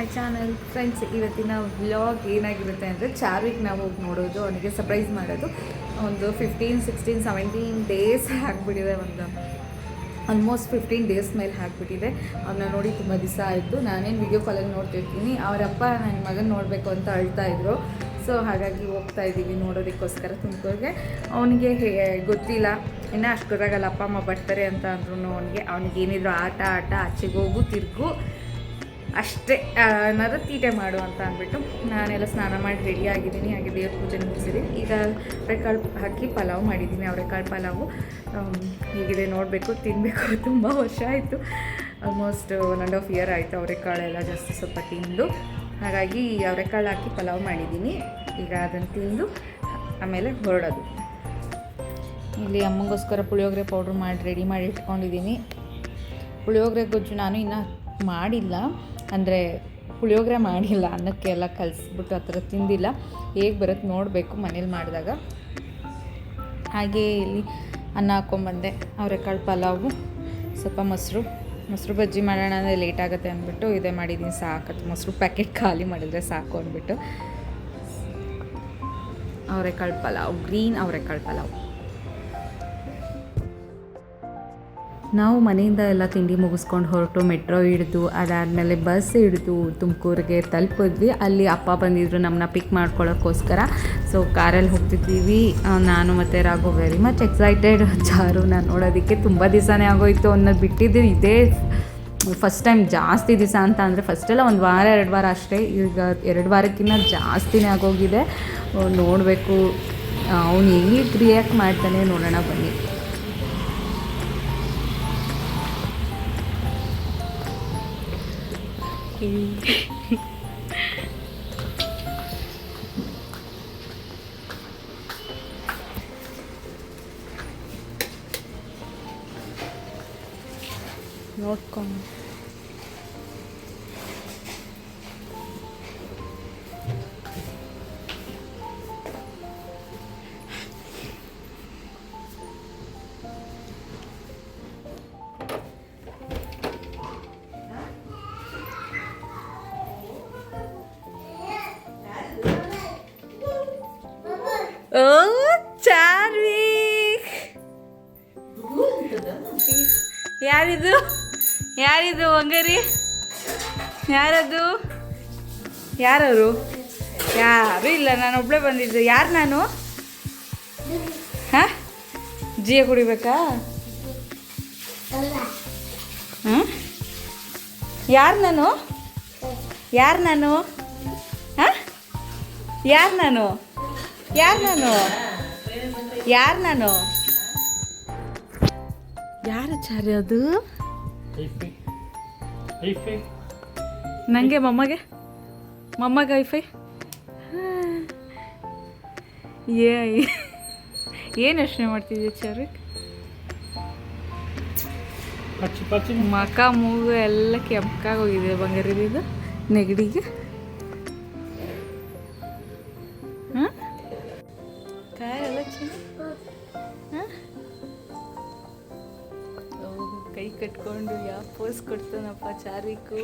ಮೈ channel friends, ಇವತ್ತಿನ vlog ಏನಾಗಿರುತ್ತೆ ಅಂದರೆ ಚಾರ್ವಿಕ್ ನಾವು ಹೋಗಿ ನೋಡೋದು. ಅವನಿಗೆ ಸರ್ಪ್ರೈಸ್ ಮಾಡೋದು. ಒಂದು ಫಿಫ್ಟೀನ್ ಸಿಕ್ಸ್ಟೀನ್ ಸೆವೆಂಟೀನ್ ಡೇಸ್ ಆಗಿಬಿಟ್ಟಿದೆ ಒಂದು. ಆಲ್ಮೋಸ್ಟ್ ಫಿಫ್ಟೀನ್ ಡೇಸ್ ಮೇಲೆ ಹಾಕ್ಬಿಟ್ಟಿದೆ ಅವನ್ನ ನೋಡಿ ತುಂಬ ದಿವಸ ಆಯಿತು. ನಾನೇನು ವಿಡಿಯೋ ಕಾಲಲ್ಲಿ ನೋಡ್ತಿರ್ತೀನಿ. ಅವರಪ್ಪ ನನ್ನ ಮಗನ ನೋಡಬೇಕು ಅಂತ ಅಳ್ತಾ ಇದ್ರು. ಸೊ ಹಾಗಾಗಿ ಹೋಗ್ತಾ ಇದ್ದೀವಿ ನೋಡೋದಕ್ಕೋಸ್ಕರ ತುಮಕೂರಿಗೆ. ಅವನಿಗೆ ಗೊತ್ತಿಲ್ಲ. ಇನ್ನು ಅಷ್ಟು ಗೊತ್ತಾಗಲ್ಲ ಅಪ್ಪ, ಅಮ್ಮ ಬರ್ತಾರೆ ಅಂತ ಅಂದ್ರೂ ಅವನಿಗೆ ಅವ್ನಿಗೆ ಏನಿದ್ರು ಆಟ ಆಟ, ಆಚೆಗೆ ಹೋಗು, ತಿರ್ಗು. ಅಷ್ಟೇ ಅನ್ನೋದು ತೀಟೆ ಮಾಡು ಅಂತ ಅಂದ್ಬಿಟ್ಟು ನಾನೆಲ್ಲ ಸ್ನಾನ ಮಾಡಿ ರೆಡಿ ಆಗಿದ್ದೀನಿ, ಹಾಗೆ ದೇವ್ರ ಪೂಜೆ ಈಗ ಅವರೆಕಾಳು ಹಾಕಿ ಪಲಾವ್ ಮಾಡಿದ್ದೀನಿ ಅವರೆಕಾಳು ಪಲಾವು. ಹೀಗಿದೆ, ನೋಡಬೇಕು ತಿನ್ನಬೇಕು ತುಂಬ ವರ್ಷ ಆಯಿತು. Almost one and half year ಆಯಿತು ಅವರೆಕಾಳೆಲ್ಲ ಜಾಸ್ತಿ ಸ್ವಲ್ಪ ತಿಂದು. ಹಾಗಾಗಿ ಅವರೆಕಾಳು ಹಾಕಿ ಪಲಾವ್ ಮಾಡಿದ್ದೀನಿ. ಈಗ ಅದನ್ನು ತಿಂದು ಆಮೇಲೆ ಹೊರಡೋದು. ಇಲ್ಲಿ ಅಮ್ಮಗೋಸ್ಕರ ಪುಳಿಯೋಗರೆ ಪೌಡ್ರ್ ಮಾಡಿ ರೆಡಿ ಮಾಡಿ ಇಟ್ಕೊಂಡಿದ್ದೀನಿ. ಪುಳಿಯೋಗರೆ ಗೊಜ್ಜು ನಾನು ಇನ್ನೂ ಮಾಡಿಲ್ಲ. ಅಂದರೆ ಪುಳಿಯೋಗರೆ ಮಾಡಿಲ್ಲ ಅನ್ನಕ್ಕೆ ಎಲ್ಲ ಕಲಿಸ್ಬಿಟ್ಟು ಆ ಥರ ತಿಂದಿಲ್ಲ. ಹೇಗೆ ಬರುತ್ತೆ ನೋಡಬೇಕು ಮನೇಲಿ ಮಾಡಿದಾಗ. ಹಾಗೇ ಇಲ್ಲಿ ಅನ್ನ ಹಾಕ್ಕೊಂಬಂದೆ ಅವರೆಕಾಳು ಪಲಾವು, ಸ್ವಲ್ಪ ಮೊಸರು. ಮೊಸರು ಬಜ್ಜಿ ಮಾಡೋಣ ಅಂದರೆ ಲೇಟ್ ಆಗುತ್ತೆ ಅಂದ್ಬಿಟ್ಟು ಇದೇ ಮಾಡಿದ್ದೀನಿ ಸಾಕತ್ತು ಮೊಸರು ಪ್ಯಾಕೆಟ್ ಖಾಲಿ ಮಾಡಿದರೆ ಸಾಕು ಅಂದ್ಬಿಟ್ಟು. ಅವರೆಕಾಳು ಪಲಾವು, ಗ್ರೀನ್ ಅವರೆಕಾಳು ಪಲಾವ್. ನಾವು ಮನೆಯಿಂದ ಎಲ್ಲ ತಿಂಡಿ ಮುಗಿಸ್ಕೊಂಡು ಹೊರಟು ಮೆಟ್ರೋ ಹಿಡಿದು, ಅದಾದಮೇಲೆ ಬಸ್ ಹಿಡಿದು ತುಮಕೂರಿಗೆ ತಲುಪಿದ್ವಿ. ಅಲ್ಲಿ ಅಪ್ಪ ಬಂದಿದ್ರು ನಮ್ಮನ್ನ ಪಿಕ್ ಮಾಡ್ಕೊಳ್ಳೋಕ್ಕೋಸ್ಕರ. ಸೊ ಕಾರಲ್ಲಿ ಹೋಗ್ತಿದ್ದೀವಿ. ನಾನು ಮತ್ತು ರಾಘು ವೆರಿ ಮಚ್ ಎಕ್ಸೈಟೆಡ್ ಜಾರುನ ನೋಡೋದಕ್ಕೆ ತುಂಬ ದಿವಸನೇ ಆಗೋಯ್ತು ಅನ್ನೋದು ಬಿಟ್ಟಿದ್ದು ಇದೇ ಫಸ್ಟ್ ಟೈಮ್ ಜಾಸ್ತಿ ದಿವಸ ಅಂತ ಅಂದರೆ ಫಸ್ಟೆಲ್ಲ ಒಂದು ವಾರ, ಎರಡು ವಾರ ಅಷ್ಟೇ. ಈಗ ಎರಡು ವಾರಕ್ಕಿಂತ ಜಾಸ್ತಿನೇ ಆಗೋಗಿದೆ. ನೋಡಬೇಕು. ಅವನು ಹೆಂಗೆ ರಿಯಾಕ್ಟ್ ಮಾಡ್ತಾನೆ ನೋಡೋಣ ಬನ್ನಿ. 我讲。ಓ ಚಾರ್ವಿಕ್ ಯಾರಿದು? ಯಾರಿದು ಹಂಗಾರಿ ಯಾರದು? ಯಾರವರು? ಯಾರು ಇಲ್ಲ, ನಾನು ಒಬ್ಬಳೇ ಬಂದಿದ್ದು. ಯಾರು ನಾನು? ಹಾಂ? ಜಿಯ ಕುಡಿಬೇಕಾ? ಹ್ಞೂ ಯಾರು ನಾನು? ಯಾರು ನಾನು? ಹಾಂ? ಯಾರು ನಾನು? ಯಾರು ನಾನು? ಯಾರು ನಾನು? ಯಾರು ಚಾರಿ ಅದು? ಐಫೈ. ಐಫೈ. ನನಗೆ ಮಮ್ಮಗೆ? ಮಮ್ಮಗೆ ಐಫೈ? ಏ ಏನು ಯೋಚನೆ ಮಾಡ್ತಿದ್ದೆ ಚಾರಿ ಪಚ್ಚಿ ಮಕ ಮೂಗು ಎಲ್ಲ ಕೆಂಪಾಗೋಗಿದೆ ಬಂಗಾರದಿದು ನೆಗಡಿಗೆ. ಕೈ ಕಟ್ಕೊಂಡು ಯಾವ ಪೋಸ್ ಕೊಡ್ತಾನಪ್ಪ ಚಾರಿಕು?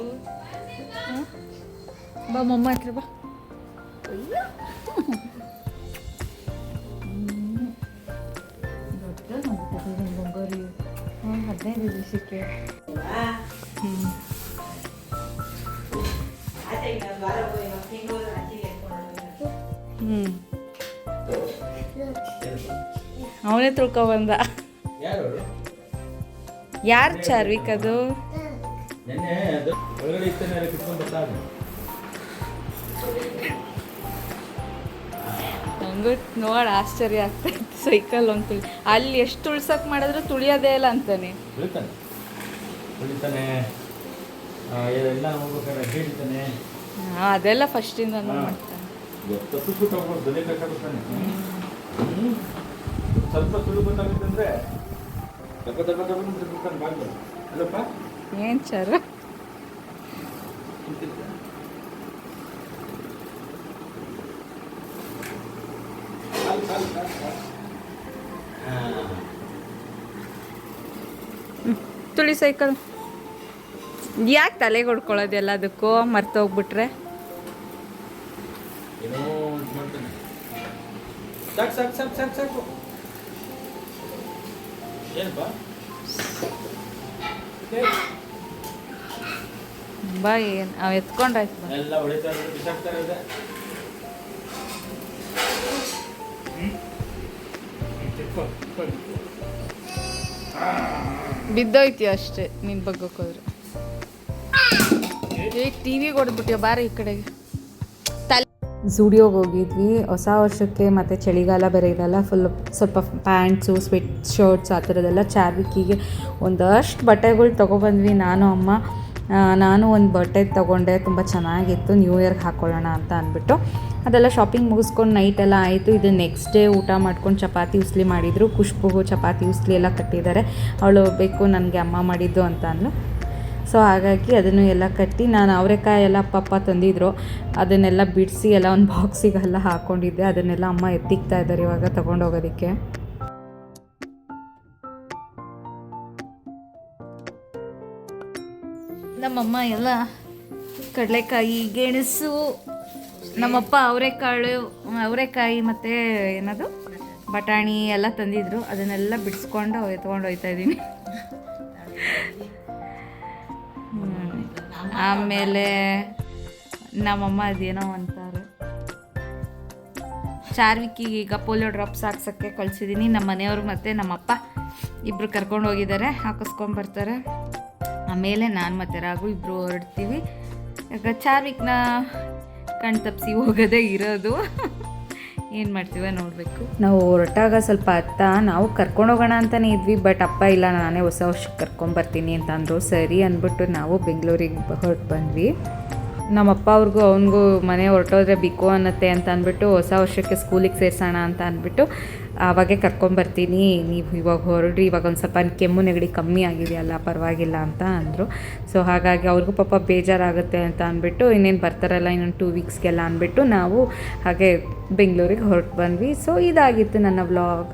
ಬಾ, ಮಮ್ಮ ಹತ್ರ ಬಾ. ಬಂಗಾರಿ. ಹದಿನೈದು ದಿವಸಕ್ಕೆ. ಹ್ಞೂ ಅವನೇ ತಿಳ್ಕೊಬಂದ ಯಾರು ಚಾರ್ವಿಕ್ ಅದು. ನಂಗೂ ನೋಡ ಆಶ್ಚರ್ಯ ಆಗ್ತಾ ಸೈಕಲ್ ಒಂದು ತುಳಿ ಅಲ್ಲಿ ಎಷ್ಟು ತುಳ್ಸಕ್ ಮಾಡಿದ್ರು ತುಳಿಯೋದೇ ಇಲ್ಲ ಅಂತಾನೆ. ಅದೆಲ್ಲ ಫಸ್ಟಿಂದ ನಾನು ಮಾಡ್ತಾನೆ. ಸ್ವಲ್ಪ ಸುಳ್ಳು ಗೊತ್ತಾಗುತ್ತಂದ್ರೆ ಏನ್ ಚಾರ. ತುಳಿ ಸೈಕಲ್. ಯಾಕೆ ತಲೆಗೆ ಹೊಡ್ಕೊಳ್ಳೋದು ಎಲ್ಲದಕ್ಕೂ? ಮರ್ತೋಗ್ಬಿಟ್ರೆ ಸಾಕು ಸಾಕು ಸಾಕು ಸಾಕು ಸಾಕು. ಬಾ ಏನು ಅವ್ ಎತ್ಕೊಂಡಾಯ್ತು ಬಾ. ಎಲ್ಲ ಹೊಡಿತಾ ಇದ್ರೆ ಬಿಸಾಕ್ತಾರೆ ಇದೆ ಬಿದ್ದೋಯ್ತಿ ಅಷ್ಟೇ ನಿನ್ ಬಗ್ಗೆ ಈಗ ಟಿ ವಿ ಹೊಡೆದ್ಬಿಟ್ಯೋ ಬಾರ ಈ ಕಡೆಗೆ. ಝೂಡಿಯೋಗೆ ಹೋಗಿದ್ವಿ. ಹೊಸ ವರ್ಷಕ್ಕೆ ಮತ್ತು ಚಳಿಗಾಲ ಬೇರೆ ಫುಲ್ ಸ್ವಲ್ಪ ಪ್ಯಾಂಟ್ಸು ಸ್ವೆಟ್ ಶರ್ಟ್ಸ್ ಆ ಥರದ್ದೆಲ್ಲ ಚಾರ್ವಿಕಿಗೆ ಒಂದಷ್ಟು ಬಟ್ಟೆಗಳು ತೊಗೊಬಂದ್ವಿ ನಾನು, ಅಮ್ಮ. ನಾನು ಒಂದು ಬಟ್ಟೆ ತೊಗೊಂಡೆ, ತುಂಬ ಚೆನ್ನಾಗಿತ್ತು ನ್ಯೂ ಇಯರ್ಗೆ ಹಾಕ್ಕೊಳ್ಳೋಣ ಅಂತ ಅಂದ್ಬಿಟ್ಟು. ಅದೆಲ್ಲ ಶಾಪಿಂಗ್ ಮುಗಿಸ್ಕೊಂಡು ನೈಟ್ ಎಲ್ಲ ಆಯಿತು. ಇದು ನೆಕ್ಸ್ಟ್ ಡೇ ಊಟ ಮಾಡ್ಕೊಂಡು ಚಪಾತಿ ಉಸ್ಲಿ ಮಾಡಿದರು. ಖುಷ್ಬುಗು ಚಪಾತಿ ಉಸ್ಲಿ ಎಲ್ಲ ಕಟ್ಟಿದ್ದಾರೆ. ಅವಳು ಬೇಕು ನನಗೆ ಅಮ್ಮ ಮಾಡಿದ್ದು ಅಂತ ಅಂದ್ಲು. ಸೊ ಹಾಗಾಗಿ ಅದನ್ನು ಎಲ್ಲ ಕಟ್ಟಿ ನಾನು ಅವರೆಕಾಯಿ ಎಲ್ಲ ಪಪ್ಪ ತಂದಿದ್ರು. ಅದನ್ನೆಲ್ಲ ಬಿಡಿಸಿ ಎಲ್ಲ ಒಂದು ಬಾಕ್ಸಿಗೆಲ್ಲ ಹಾಕ್ಕೊಂಡಿದ್ದೆ ಅದನ್ನೆಲ್ಲ ಅಮ್ಮ ಎತ್ತಿಕ್ತಾ ಇದ್ದಾರೆ ಇವಾಗ ತೊಗೊಂಡೋಗೋದಕ್ಕೆ. ನಮ್ಮಮ್ಮ ಎಲ್ಲ ಕಡಲೆಕಾಯಿ, ಗೆಣಸು, ನಮ್ಮಪ್ಪ ಅವರೆಕಾಳು, ಅವರೆಕಾಯಿ ಮತ್ತು ಏನದು? ಬಟಾಣಿ ಎಲ್ಲ ತಂದಿದ್ರು. ಅದನ್ನೆಲ್ಲ ಬಿಡಿಸ್ಕೊಂಡು ಎತ್ಕೊಂಡು ಹೋಗ್ತಾ ಇದ್ದೀನಿ. ಆಮೇಲೆ ನಮ್ಮಮ್ಮ ಅದೇನೋ ಅಂತಾರೆ. ಚಾರ್ವಿಕಿಗೆ ಈಗ ಪೋಲಿಯೋ ಡ್ರಾಪ್ಸ್ ಹಾಕ್ಸೋಕ್ಕೆ ಕಳಿಸಿದ್ದೀನಿ ನಮ್ಮ ಮನೆಯವ್ರು ಮತ್ತು ನಮ್ಮಪ್ಪ ಇಬ್ಬರು ಕರ್ಕೊಂಡು ಹೋಗಿದ್ದಾರೆ ಹಾಕಿಸ್ಕೊಂಬರ್ತಾರೆ ಆಮೇಲೆ ನಾನು ಮತ್ತು ರಾಗು ಇಬ್ಬರು ಹೊರಡ್ತೀವಿ. ಈಗ ಚಾರ್ವಿಕ್ನ ಕಣ್ ತಪ್ಪಿಸಿ ಹೋಗೋದೇ ಇರೋದು. ಏನು ಮಾಡ್ತೀವ ನೋಡಬೇಕು? ನಾವು ಹೊರಟಾಗ ಸ್ವಲ್ಪ ಅತ್ತ, ನಾವು ಕರ್ಕೊಂಡು ಹೋಗೋಣ ಅಂತಲೇ ಇದ್ವಿ ಬಟ್ ಅಪ್ಪ ಇಲ್ಲ, ನಾನೇ ಹೊಸ ವರ್ಷಕ್ಕೆ ಕರ್ಕೊಂಬರ್ತೀನಿ ಅಂತ ಅಂದರು ಸರಿ ಅಂದ್ಬಿಟ್ಟು ನಾವು ಬೆಂಗಳೂರಿಗೆ ಹೊರಟು ಬಂದ್ವಿ. ನಮ್ಮ ಅಪ್ಪ ಅವ್ರಿಗೂ ಅವ್ನಿಗೂ ಮನೆ ಹೊರಟೋದ್ರೆ ಬಿಕೋ ಅನ್ನತ್ತೆ ಅಂತ ಅಂದ್ಬಿಟ್ಟು, ಹೊಸ ವರ್ಷಕ್ಕೆ ಸ್ಕೂಲಿಗೆ ಸೇರ್ಸೋಣ ಅಂತ ಅಂದ್ಬಿಟ್ಟು ಆವಾಗೆ ಕರ್ಕೊಂಬರ್ತೀನಿ, ನೀವು ಇವಾಗ ಹೊರಡ್ರಿ, ಇವಾಗ ಒಂದು ಸ್ವಲ್ಪ ಕೆಮ್ಮು ನೆಗಡಿ ಕಮ್ಮಿ ಆಗಿದೆಯಲ್ಲ, ಪರವಾಗಿಲ್ಲ ಅಂತ ಅಂದರು. ಸೊ ಹಾಗಾಗಿ ಅವ್ರಿಗೂ ಪಾಪ ಬೇಜಾರಾಗುತ್ತೆ ಅಂತ ಅಂದ್ಬಿಟ್ಟು, ಇನ್ನೇನು ಬರ್ತಾರಲ್ಲ, ಇನ್ನೊಂದು ಟೂ ವೀಕ್ಸ್ಗೆಲ್ಲ ಅಂದ್ಬಿಟ್ಟು ನಾವು ಹಾಗೆ ಬೆಂಗಳೂರಿಗೆ ಹೊರಟು ಬಂದ್ವಿ. ಸೊ ಇದಾಗಿತ್ತು ನನ್ನ ವ್ಲಾಗ್